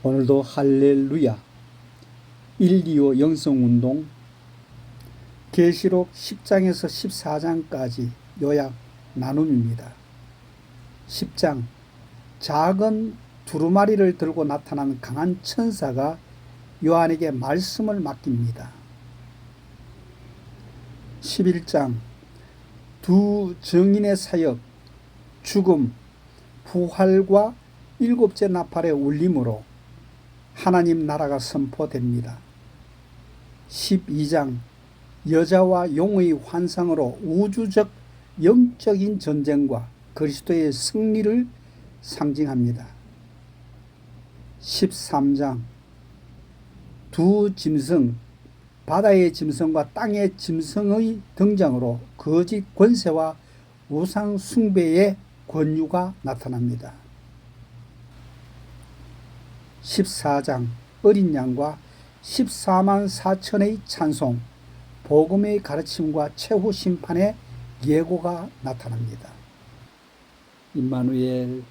오늘도 할렐루야 1, 2호 영성운동 계시록 10장에서 14장까지 요약 나눔입니다. 10장 작은 두루마리를 들고 나타난 강한 천사가 요한에게 말씀을 맡깁니다. 11장 두 증인의 사역 죽음 부활과 일곱째 나팔의 울림으로 하나님 나라가 선포됩니다. 12장 여자와 용의 환상으로 우주적 영적인 전쟁과 그리스도의 승리를 상징합니다. 13장 두 짐승 바다의 짐승과 땅의 짐승의 등장으로 거짓 권세와 우상 숭배의 권유가 나타납니다. 14장 어린 양과 14만 4천의 찬송, 복음의 가르침과 최후 심판의 예고가 나타납니다. 임마누엘